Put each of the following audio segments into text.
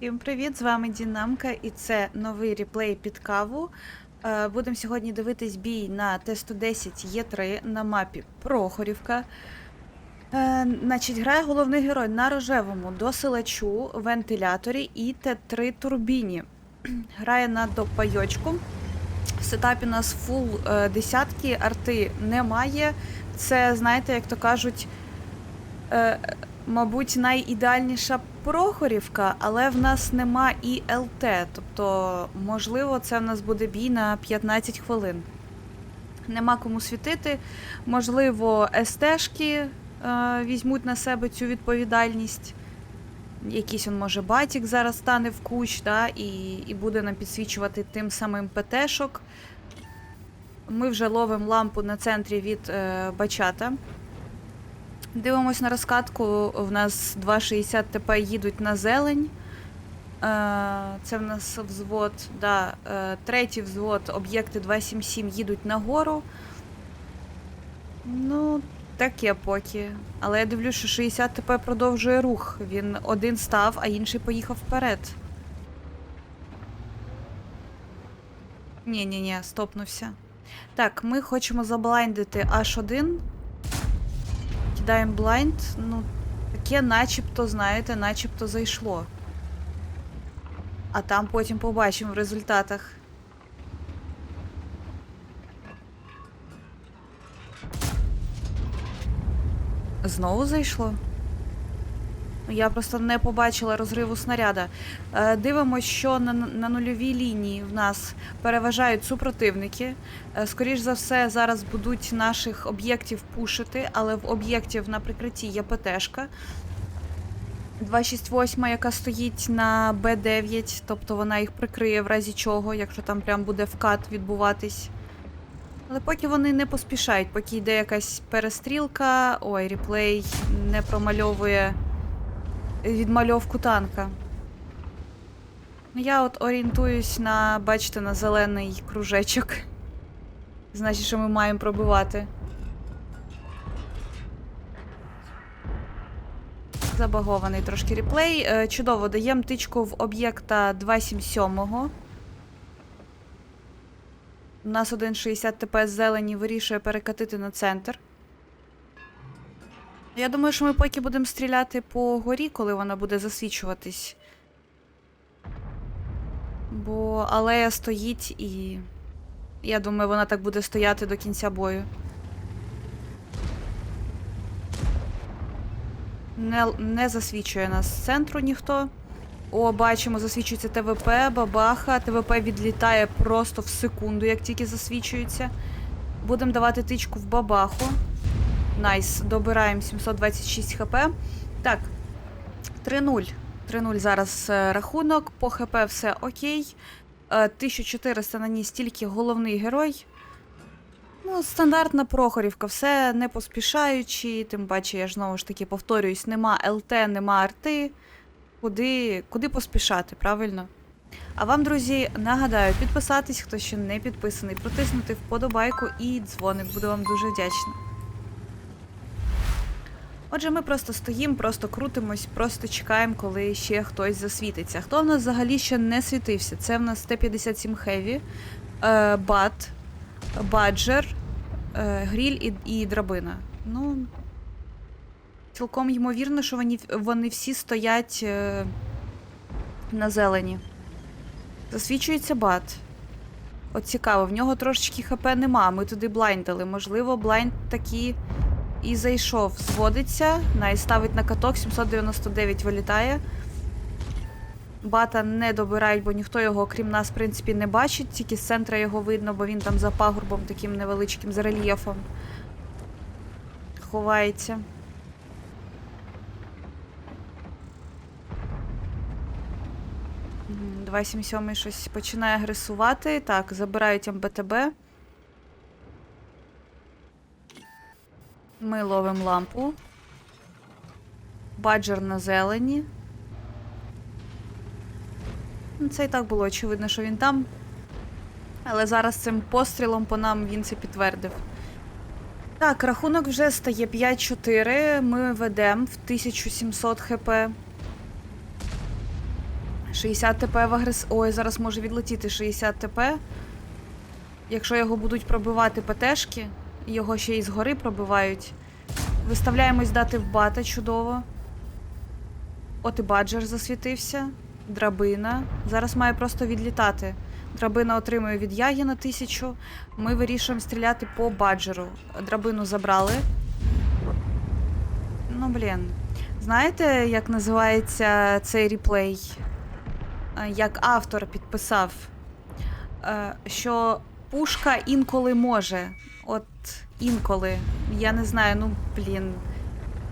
Всім привіт! З вами Дінамка, і це новий реплей під каву. Е, Будемо сьогодні дивитись бій на Т-110 Є3 на мапі Прохорівка. Е, Значить, грає головний герой на рожевому досилачу, вентиляторі і Т3 турбіні. Грає на допайочку. В сетапі у нас фул е, десятки, арти немає. Це, знаєте, як то кажуть, мабуть, найідеальніша Прохорівка, але в нас нема і ЛТ. Тобто, можливо, це в нас буде бій на 15 хвилин. Нема кому світити. Можливо, СТшки е, візьмуть на себе цю відповідальність. Якийсь он, може, батік зараз стане в кущ, да, і, і буде нам підсвічувати тим самим ПТшок. Ми вже ловимо лампу на центрі від е, бачата. Дивимось на розкатку. В нас 2,60 ТП їдуть на зелень. Е, Це в нас взвод, да, е, третій взвод, об'єкти 277 їдуть нагору. Ну, таке поки. Але я дивлюсь, що 60 ТП продовжує рух. Він один став, а інший поїхав вперед. Ні-ні-ні, стопнувся. Так, ми хочемо заблайндити H1. Кидаємо блайнд. Ну, таке начебто, знаєте, начебто зайшло. А там потім побачимо в результатах. Знову зайшло? Я просто не побачила розриву снаряда. Е, дивимось, що на, на нульовій лінії в нас переважають супротивники. Е, скоріш за все, зараз будуть наших об'єктів пушити, але в об'єктів на прикритті є ПТшка. 268, яка стоїть на Б9, тобто вона їх прикриє в разі чого, якщо там прям буде вкат відбуватись. Але поки вони не поспішають, поки йде якась перестрілка, ой, реплей не промальовує відмальовку танка. Я от орієнтуюсь на, бачите, на зелений кружечок. Значить, що ми маємо пробивати. Забагований трошки реплей. Е, Чудово, даємо тичку в об'єкта 277. У нас 1,60 ТП зелені вирішує перекатити на центр. Я думаю, що ми поки будемо стріляти по горі, коли вона буде засвічуватись. Бо алея стоїть і. Я думаю, вона так буде стояти до кінця бою. Не, не засвічує нас з центру ніхто. О, бачимо, засвічується ТВП, бабаха. ТВП відлітає просто в секунду, як тільки засвічується. Будемо давати тичку в бабаху. Найс, добираємо 726 хп. Так, 3-0. 3-0 зараз е, рахунок. По ХП все окей. Е, 1400 наніс тільки головний герой. Ну, стандартна Прохорівка, все не поспішаючи, тим паче, я ж знову ж таки повторююсь, нема ЛТ, нема арти. Куди, куди поспішати, правильно? А вам, друзі, нагадаю, підписатись, хто ще не підписаний, протиснути вподобайку і дзвоник. Буду вам дуже вдячна. Отже, ми просто стоїмо, просто крутимось, просто чекаємо, коли ще хтось засвітиться. Хто в нас взагалі ще не світився? Це в нас Т-57 Heavy, Бат, Баджер, е, Гріль і, і драбина. Ну, цілком ймовірно, що вони, вони всі стоять е, на зелені. Засвічується бат. От цікаво, в нього трошечки ХП нема. Ми туди блайндили. Можливо, блайнд такі і зайшов. Зводиться, най ставить на каток, 799 вилітає. Бата не добирають, бо ніхто його, окрім нас, в принципі, не бачить. Тільки з центра його видно, бо він там за пагорбом таким невеличким, з рельєфом. Ховається. Мгм, 277 щось починає агресувати. Так, забирають МБТБ. Ми ловимо лампу. Баджер на зелені. Ну, Це і так було очевидно, що він там. Але зараз цим пострілом по нам він це підтвердив. Так, рахунок вже стає 5-4. Ми ведемо в 1700 хп. 60 ТП в агрес... Ой, зараз може відлетіти 60 ТП. Якщо його будуть пробивати ПТшки, його ще й згори пробивають. Виставляємось дати в бата чудово. От і баджер засвітився. Драбина. Зараз має просто відлітати. Драбина отримує від Ягіна тисячу. Ми вирішуємо стріляти по баджеру. Драбину забрали. Ну, блін. Знаєте, як називається цей реплей? Е, Як автор підписав, е, що пушка інколи може. От інколи. Я не знаю, ну блін.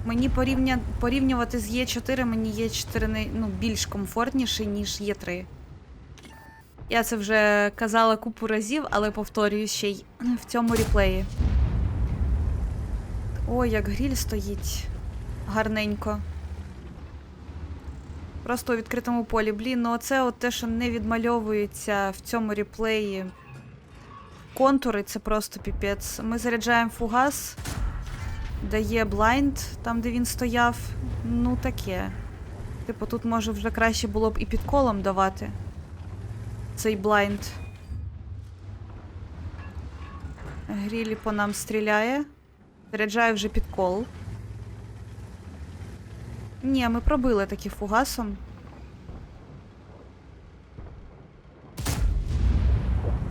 Мені порівня... порівнювати з Є4, мені Є4 не... ну, більш комфортніше, ніж Є3. Я це вже казала купу разів, але повторюю ще й в цьому реплеї. Ой, як гріль стоїть гарненько. Просто у відкритому полі. Блін, ну оце от те, що не відмальовується в цьому реплеї. Контури це просто піпець. Ми заряджаємо фугас, дає блайнд там, де він стояв. Ну таке. Типу, тут може вже краще було б і під колом давати. Цей блайнд. Грілі по нам стріляє. Заряджаю вже під кол. Ні, ми пробили таки фугасом.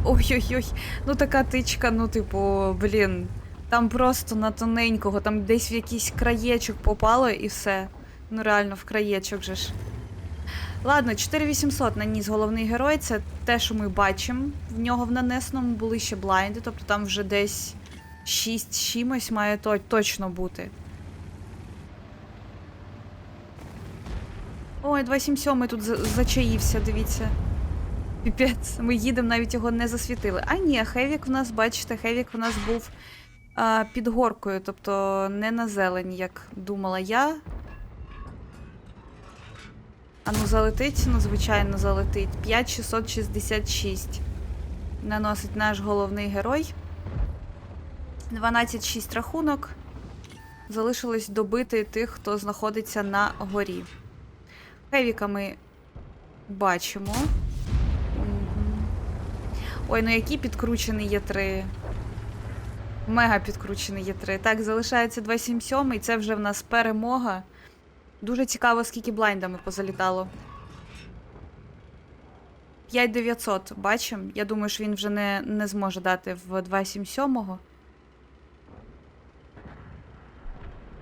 Ой-ой-ой, ну така тичка, ну, типу, блін. Там просто на тоненького, там десь в якийсь краєчок попало і все. Ну реально, в краєчок же ж. Ладно, 4800 наніс головний герой. Це те, що ми бачимо. В нього в нанесеному були ще блайнди, тобто там вже десь 6 з чимось має то- точно бути. Ой, 277 тут за- зачаївся, дивіться. Піпець, ми їдемо, навіть його не засвітили. А ні, Хевік в нас, бачите, Хевік в нас був а, під горкою, тобто не на зелені, як думала я. А ну залетить, ну, звичайно, залетить. 5666. Наносить наш головний герой. 12-6 рахунок. Залишилось добити тих, хто знаходиться на горі. Хевіка ми бачимо. Ой, ну який підкручений є 3. Мега підкручений є 3. Так, залишається 277, і це вже в нас перемога. Дуже цікаво, скільки блайндами позалітало. 5900, бачимо. Я думаю, що він вже не, не зможе дати в 277-го.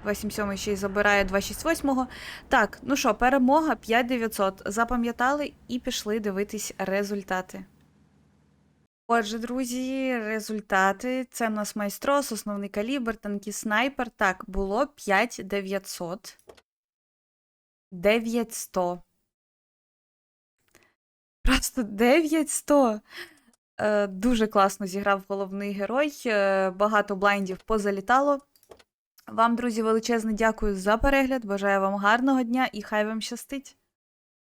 277 ще й забирає 268-го. Так, ну що, перемога 5900. Запам'ятали і пішли дивитись результати. Отже, друзі, результати. Це в нас майстрос, основний калібр, танкіст снайпер. Так, було 5900. 9100. Просто 9100. Е, дуже класно зіграв головний герой. Е, багато блайндів позалітало. Вам, друзі, величезне дякую за перегляд. Бажаю вам гарного дня і хай вам щастить!